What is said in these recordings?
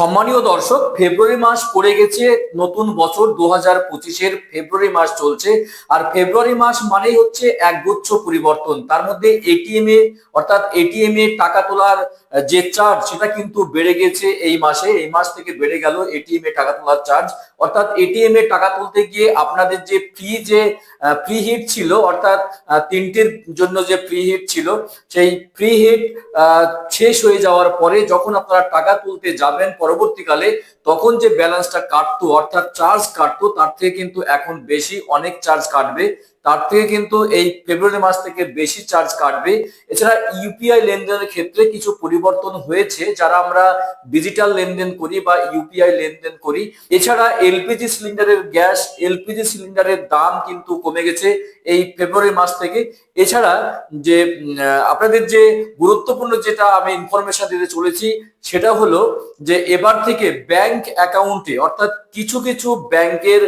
সম্মানীয় দর্শক, ফেব্রুয়ারি মাস পড়ে গেছে, নতুন বছর দু হাজার পঁচিশের ফেব্রুয়ারি মাস চলছে। আর ফেব্রুয়ারি মাস মানেই হচ্ছে এক গুচ্ছ পরিবর্তন। তার মধ্যে এটিএম এ, অর্থাৎ এটিএম এ টাকা তোলার, যে চার্জ সেটা কিন্তু বেড়ে গেছে এই মাসে। এই মাস থেকে বেড়ে গেল এটিএম এ টাকা তোলার চার্জ অর্থাৎ এটিএম এ টাকা তুলতে গিয়ে আপনাদের যে ফ্রি যে ফ্রি হিট ছিল, অর্থাৎ তিনটির জন্য যে ফ্রি হিট ছিল, সেই ফ্রি হিট শেষ হয়ে যাওয়ার পরে যখন আপনারা টাকা তুলতে যাবেন পরবর্তীকালে, তখন যে ব্যালেন্সটা কাটতো, অর্থাৎ চার্জ কাটতো, তার থেকে কিন্তু এখন বেশি অনেক চার্জ কাটবে। তার থেকে কিন্তু এই ফেব্রুয়ারি মাস থেকে বেশি চার্জ কাটবে। এছাড়া ইউপিআই লেনদেনের ক্ষেত্রে কিছু পরিবর্তন হয়েছে, যারা আমরা ডিজিটাল লেনদেন করি বা ইউপিআই লেনদেন করি। এছাড়া এলপিজি সিলিন্ডারের গ্যাস এলপিজি সিলিন্ডারের দাম কিন্তু কমে গেছে এই ফেব্রুয়ারি মাস থেকে। এছাড়া যে আপনাদের যে গুরুত্বপূর্ণ যেটা আমি ইনফরমেশন দিতে চলেছি, সেটা হলো যে এবার থেকে ব্যাংক অ্যাকাউন্টে অর্থাৎ কিছু কিছু ব্যাংকের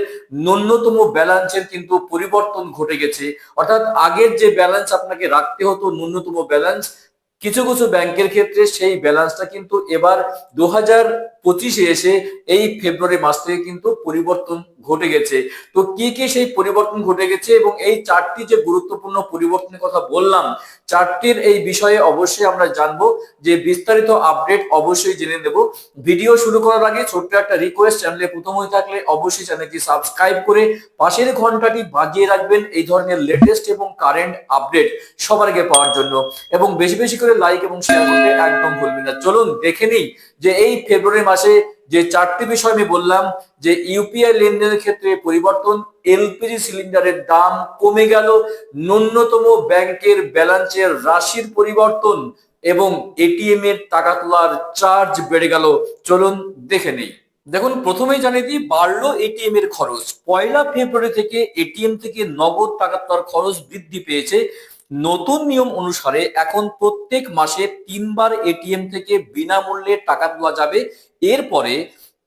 ন্যূনতম ব্যালেন্সের কিন্তু পরিবর্তন ঘটে গেছে। অর্থাৎ আগের যে ব্যালেন্স আপনাকে রাখতে হতো, ন্যূনতম ব্যালেন্স, কিছু কিছু ব্যাংকের ক্ষেত্রে সেই ব্যালেন্সটা কিন্তু এবার দু হাজার পঁচিশে এসে এই ফেব্রুয়ারি মাস থেকে কিন্তু পরিবর্তন ঘটে গেছে। তো কি কি সেই পরিবর্তন ঘটে গেছে এবং এই চারটি যে গুরুত্বপূর্ণ পরিবর্তনের কথা বললাম, চারটির এই বিষয়ে অবশ্যই আমরা জানব। যে বিস্তারিত আপডেট অবশ্যই জেনে নেব। ভিডিও শুরু করার আগে ছোট্ট একটা রিকোয়েস্ট চ্যানেলে প্রথম হয়ে থাকলে অবশ্যই চ্যানেলটি সাবস্ক্রাইব করে পাশের ঘন্টাটি বাজিয়ে রাখবেন এই ধরনের লেটেস্ট এবং কারেন্ট আপডেট সবার আগে পাওয়ার জন্য। এবং বেশি বেশি করে লাইক এবং শেয়ার করতে একদম ভুলবেন না। চলুন দেখে নিই যে এই ফেব্রুয়ারি মাসে যে চারটি বিষয় আমি বললাম, যে ইউপিআই লেনদেনের ক্ষেত্রে পরিবর্তন এলপিজি সিলিন্ডারের দাম কমে গেল, ন্যূনতম ব্যাংকের ব্যালেন্সের রাশির পরিবর্তন এবং এটিএম এর টাকা তোলার চার্জ বেড়ে গেল। চলুন দেখে নেই। দেখুন, প্রথমেই জানিয়ে দিই, বাড়লো এটিএম এর খরচ। পয়লা ফেব্রুয়ারি থেকে এটিএম থেকে নগদ টাকা তোলার খরচ বৃদ্ধি পেয়েছে। নতুন নিয়ম অনুসারে এখন প্রত্যেক মাসে তিনবার এটিএম থেকে বিনামূল্যে টাকা তোলা যাবে। এরপরে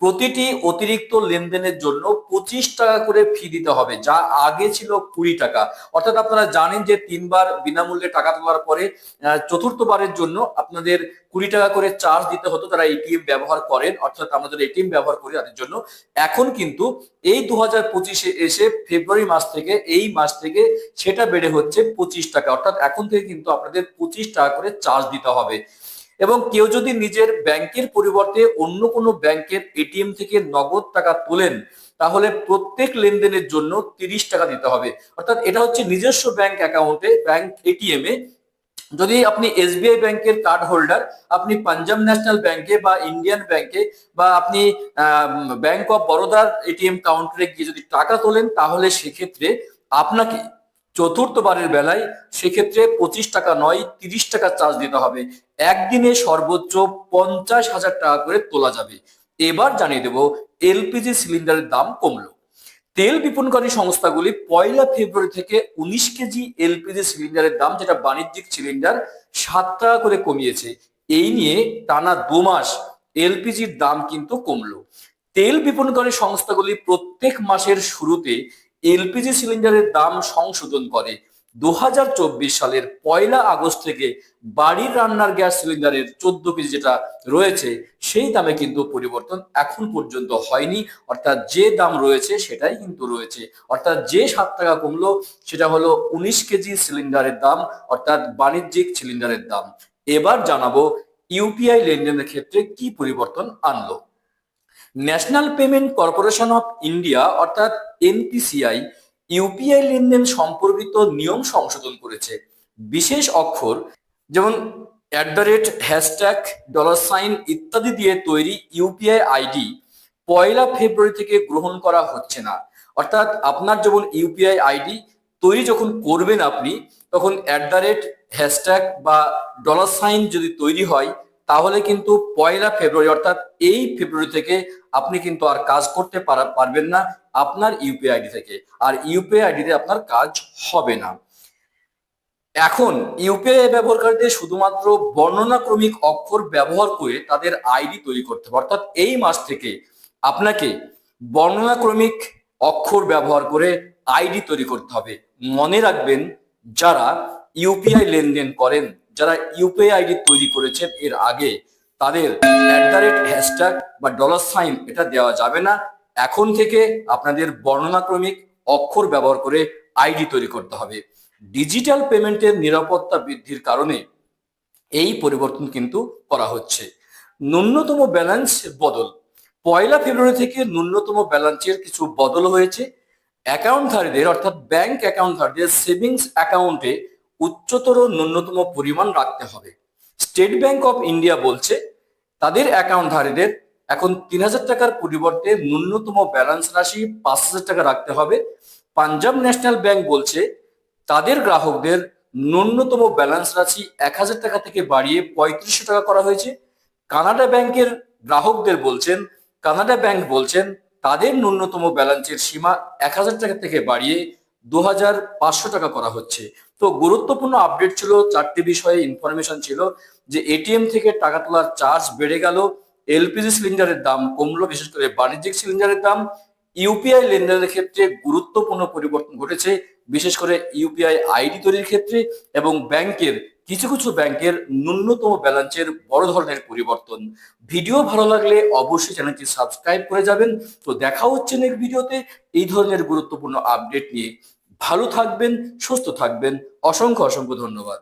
প্রতিটি অতিরিক্ত লেনদেনের জন্য পঁচিশ টাকা করে ফি দিতে হবে, যা আগে ছিল কুড়ি টাকা। অর্থাৎ আপনারা জানেন যে তিনবার বিনামূল্যে টাকা তোলার পরে চতুর্থবারের জন্য আপনাদের কুড়ি টাকা করে চার্জ দিতে হতো, তারা এটিএম ব্যবহার করেন, অর্থাৎ আমাদের এটিএম ব্যবহার করি তাদের জন্য। এখন কিন্তু এই দু হাজার পঁচিশে এসে ফেব্রুয়ারি মাস থেকে, এই মাস থেকে সেটা বেড়ে হচ্ছে পঁচিশ টাকা। অর্থাৎ এখন থেকে কিন্তু আপনাদের পঁচিশ টাকা করে চার্জ দিতে হবে। এবং কেউ যদি নিজের ব্যাংকের পরিবর্তে অন্য কোনো ব্যাংকের এটিএম থেকে নগদ টাকা তোলেন, তাহলে প্রত্যেক লেনদেনের জন্য তিরিশ টাকা দিতে হবে। অর্থাৎ এটা হচ্ছে নিজস্ব ব্যাংক অ্যাকাউন্টে, ব্যাংক এটিএম এ। যদি আপনি এসবিআই ব্যাংকের কার্ড হোল্ডার, আপনি পাঞ্জাব ন্যাশনাল ব্যাংকে বা ইন্ডিয়ান ব্যাংকে বা আপনি ব্যাংক অফ বরোদার এটিএম কাউন্টারে গিয়ে যদি টাকা তোলেন, তাহলে সেক্ষেত্রে আপনাকে চতুর্থবারের বেলায় সেক্ষেত্রে পঁচিশ টাকা নয়, তিরিশ টাকা চার্জ দিতে হবে। একদিনে সর্বোচ্চ পঞ্চাশ হাজার টাকা করে তোলা যাবে। এবার জানিয়ে দেব, এলপিজি সিলিন্ডারের দাম কমলো। তেল বিপণনকারী সংস্থাগুলি পয়লা ফেব্রুয়ারি থেকে উনিশ কেজি এলপিজি সিলিন্ডারের দাম, যেটা বাণিজ্যিক সিলিন্ডার, সাত টাকা করে কমিয়েছে। এই নিয়ে টানা দু মাস এলপিজির দাম কিন্তু কমলো। তেল বিপণনকারী সংস্থাগুলি প্রত্যেক মাসের শুরুতে এলপিজি সিলিন্ডারের দাম সংশোধন করে। দু হাজার চব্বিশ সালের পয়লা আগস্ট থেকে বাড়ির রান্নার গ্যাস সিলিন্ডারের চোদ্দ কেজি যেটা রয়েছে, সেই দামে কিন্তু পরিবর্তন এখন পর্যন্ত হয়নি। অর্থাৎ যে দাম রয়েছে, সেটাই কিন্তু রয়েছে। অর্থাৎ যে সাত টাকা কমলো, সেটা হলো উনিশ কেজি সিলিন্ডারের দাম, অর্থাৎ বাণিজ্যিক সিলিন্ডারের দাম। এবার জানাব ইউপিআই লেনদেনের ক্ষেত্রে কি পরিবর্তন আনলো। National Payment Corporation of India অর্থাৎ এনপিসিআই ইউপিআই লেনদেন সম্পর্কিত নিয়ম সংশোধন করেছে। বিশেষ অক্ষর, যেমন at the rate hashtag dollar sign ইত্যাদি দিয়ে তৈরি ইউপিআই আইডি পয়লা ফেব্রুয়ারি থেকে গ্রহণ করা হচ্ছে না। অর্থাৎ আপনার যেমন ইউপিআই আইডি তৈরি যখন করবেন আপনি, তখন অ্যাট দ্য রেট হ্যাশট্যাগ বা ডলার সাইন যদি তৈরি হয় তাহলে কিন্তু পয়লা ফেব্রুয়ারি, অর্থাৎ এই ফেব্রুয়ারি থেকে আপনি কিন্তু আর কাজ করতে পারা- পারবেন না আপনার ইউপিআই আইডি থেকে। আর ইউপিআই আইডিতে আপনার কাজ হবে না। এখন ইউপিআই ব্যবহারকারীদের শুধুমাত্র বর্ণনাক্রমিক অক্ষর ব্যবহার করে তাদের আইডি তৈরি করতে হবে। অর্থাৎ এই মাস থেকে আপনাকে বর্ণনাক্রমিক অক্ষর ব্যবহার করে আইডি তৈরি করতে হবে। মনে রাখবেন, যারা ইউপিআই লেনদেন করেন যারা ইউপিআই আইডি তৈরি করেছেন এর আগে, তাদের অ্যাট দ্য রেট হ্যাশট্যাগ বা ডলার সাইন এটা দেওয়া যাবে না। এখন থেকে আপনাদের বর্ণনাক্রমিক অক্ষর ব্যবহার করে আইডি তৈরি করতে হবে। ডিজিটাল পেমেন্টের নিরাপত্তা বৃদ্ধির কারণে এই পরিবর্তন কিন্তু করা হচ্ছে। ন্যূনতম ব্যালেন্স বদল। পয়লা ফেব্রুয়ারি থেকে ন্যূনতম ব্যালেন্সের কিছু বদল হয়েছে। অ্যাকাউন্টধারীদের অর্থাৎ ব্যাংক অ্যাকাউন্টধারীদের সেভিংস অ্যাকাউন্টে উচ্চতর ন্যূনতম পরিমাণ রাখতে হবে। স্টেট ব্যাংক অফ ইন্ডিয়া বলছে, তাদের অ্যাকাউন্টধারীদের এখন তিন হাজার টাকার পরিবর্তে ন্যূনতম ব্যালেন্স রাশি পাঁচ হাজার টাকা রাখতে হবে। পাঞ্জাব ন্যাশনাল ব্যাংক বলছে, তাদের গ্রাহকদের ন্যূনতম ব্যালেন্স রাশি এক হাজার টাকা থেকে বাড়িয়ে পঁয়ত্রিশশো টাকা করা হয়েছে। কানাডা ব্যাংকের গ্রাহকদের বলছেন, কানাডা ব্যাংক বলছেন, তাদের ন্যূনতম ব্যালেন্সের সীমা এক হাজার টাকা থেকে বাড়িয়ে দু হাজার পাঁচশো টাকা করা হচ্ছে। তো গুরুত্বপূর্ণ আপডেট ছিল, চারটি বিষয়ে ইনফরমেশন ছিল যে এটিএম থেকে টাকা তোলার চার্জ বেড়ে গেল এলপিজি সিলিন্ডারের দাম কমলো, বিশেষ করে বাণিজ্যিক সিলিন্ডারের দাম। ইউপিআই লেনদেনের ক্ষেত্রে গুরুত্বপূর্ণ পরিবর্তন ঘটেছে, বিশেষ করে ইউপিআই আইডি তৈরির ক্ষেত্রে এবং ব্যাংকের, কিছু কিছু ব্যাংকের ন্যূনতম ব্যালেন্সের বড় ধরনের পরিবর্তন। ভিডিও ভালো লাগলে অবশ্যই চ্যানেলটি সাবস্ক্রাইব করে যাবেন। তো দেখা হচ্ছে নেক্সট ভিডিওতে এই ধরনের গুরুত্বপূর্ণ আপডেট নিয়ে। ভালো থাকবেন সুস্থ থাকবেন। অসংখ্য অসংখ্য ধন্যবাদ।